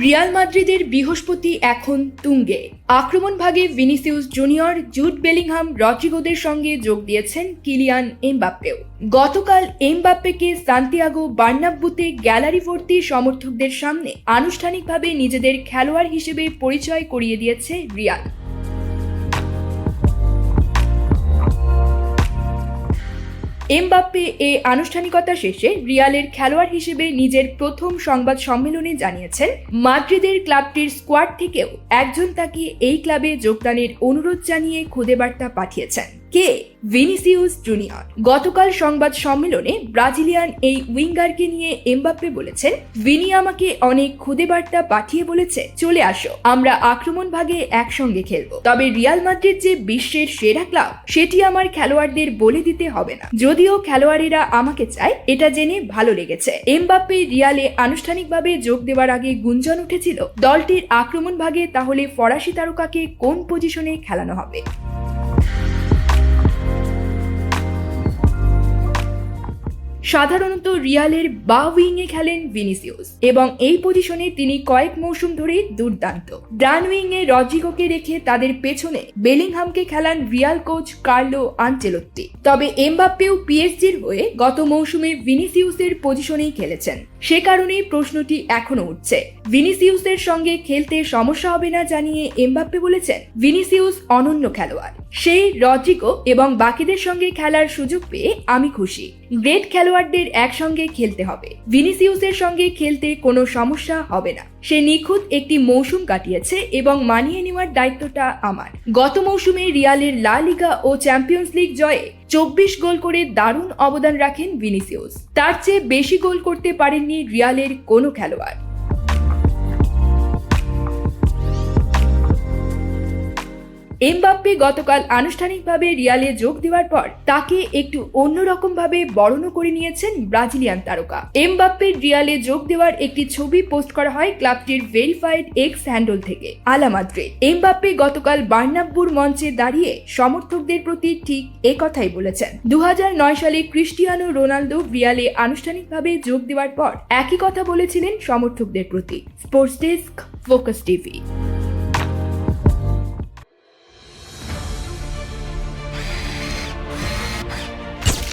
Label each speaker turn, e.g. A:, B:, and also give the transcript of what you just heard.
A: Real মাদ্রিদের বৃহস্পতি এখন তুঙ্গে। আক্রমণ ভাগে ভিনিসিউস জুনিয়র জুট বেলিংহাম রড্রিগোদের সঙ্গে যোগ দিয়েছেন কিলিয়ান এমবাপ্পেও। গতকাল এমবাপ্পেকে সান্তিয়াগো বার্নাব্বুতে গ্যালারি ভর্তি সমর্থকদের সামনে আনুষ্ঠানিকভাবে নিজেদের খেলোয়াড় হিসেবে পরিচয় করিয়ে দিয়েছে রিয়াল। এমবাপ্পে এ আনুষ্ঠানিকতা শেষে রিয়ালের খেলোয়াড় হিসেবে নিজের প্রথম সংবাদ সম্মেলনে জানিয়েছেন, মাদ্রিদের ক্লাবটির স্কোয়াড থেকেও একজন তাকে এই ক্লাবে যোগদানের অনুরোধ জানিয়ে খুদে বার্তা পাঠিয়েছেন। কে? Vinicius junior. গতকাল সংবাদ সম্মেলনে ব্রাজিলিয়ান এই উইঙ্গারকে নিয়ে এমবাপ্পে বলেছেন, ভিনি আমাকে অনেক খুদে বার্তা পাঠিয়ে বলেছে, চলে আসো। আমরা আক্রমণ ভাগে একসঙ্গে খেলব। তবে রিয়াল মাদ্রিদ যে বিশ্বের সেরা ক্লাব, সেটি আমার খেলোয়াড়দের বলে দিতে হবে না। যদিও খেলোয়াড়েরা আমাকে চায়, এটা জেনে ভালো লেগেছে। এমবাপ্পে রিয়ালে আনুষ্ঠানিকভাবে যোগ দেওয়ার আগে গুঞ্জন উঠেছিল, দলটির আক্রমণ ভাগে তাহলে ফরাসি তারকাকে কোন পজিশনে খেলানো হবে? সাধারণত রিয়ালের বা উইংয়ে খেলেন ভিনিসিউস। এবং এই পজিশনে তিনি কয়েক মৌসুম ধরে দুর্দান্ত। ডান উইংয়ে রজিগোকে রেখে তাদের পেছনে বেলিংহামকে খেলান রিয়াল কোচ কার্লো আঞ্চেলত্তি। তবে এমবাপ্পেও পিএসজির হয়ে গত মৌসুমে ভিনিসিউসের পজিশনেই খেলেছেন। সে কারণেই প্রশ্নটি এখনও উঠছে। ভিনিসিউসের সঙ্গে খেলতে সমস্যা হবে না জানিয়ে এমবাপ্পে বলেছেন, ভিনিসিউস অনন্য খেলোয়াড়। সেই রদ্রিগো এবং বাকিদের সঙ্গে খেলার সুযোগ পেয়ে আমি খুশি। গ্রেট খেলোয়াড়দের একসঙ্গে খেলতে হবে। ভিনিসিউসের সঙ্গে খেলতে কোনো সমস্যা হবে না। সে নিখুঁত একটি মৌসুম কাটিয়েছে এবং মানিয়ে নেওয়ার দায়িত্বটা আমার। গত মৌসুমে রিয়ালের লা লিগা ও চ্যাম্পিয়ন্স লিগ জয়ে চব্বিশ গোল করে দারুণ অবদান রাখেন ভিনিসিউস। তার চেয়ে বেশি গোল করতে পারেননি রিয়ালের কোনো খেলোয়াড়। এমবাপ্পে গতকাল আনুষ্ঠানিকভাবে রিয়ালে যোগ দেওয়ার পর তাকে একটু অন্যরকম ভাবে বরণও করে নিয়েছেন ব্রাজিলিয়ান তারকা। এমবাপ্পের রিয়ালে যোগ দেওয়ার একটি ছবি পোস্ট করা হয় ক্লাবটির ভেরিফাইড এক্স হ্যান্ডল থেকে। আলামাদ্রিদ এমবাপ্পে গতকাল বার্নাব্বুর মঞ্চে দাঁড়িয়ে সমর্থকদের প্রতি ঠিক এ কথাই বলেছেন। দু হাজার নয় সালে ক্রিস্টিয়ানো রোনালদো রিয়ালে আনুষ্ঠানিকভাবে যোগ দেওয়ার পর একই কথা বলেছিলেন সমর্থকদের প্রতি। Sports desk, focus TV.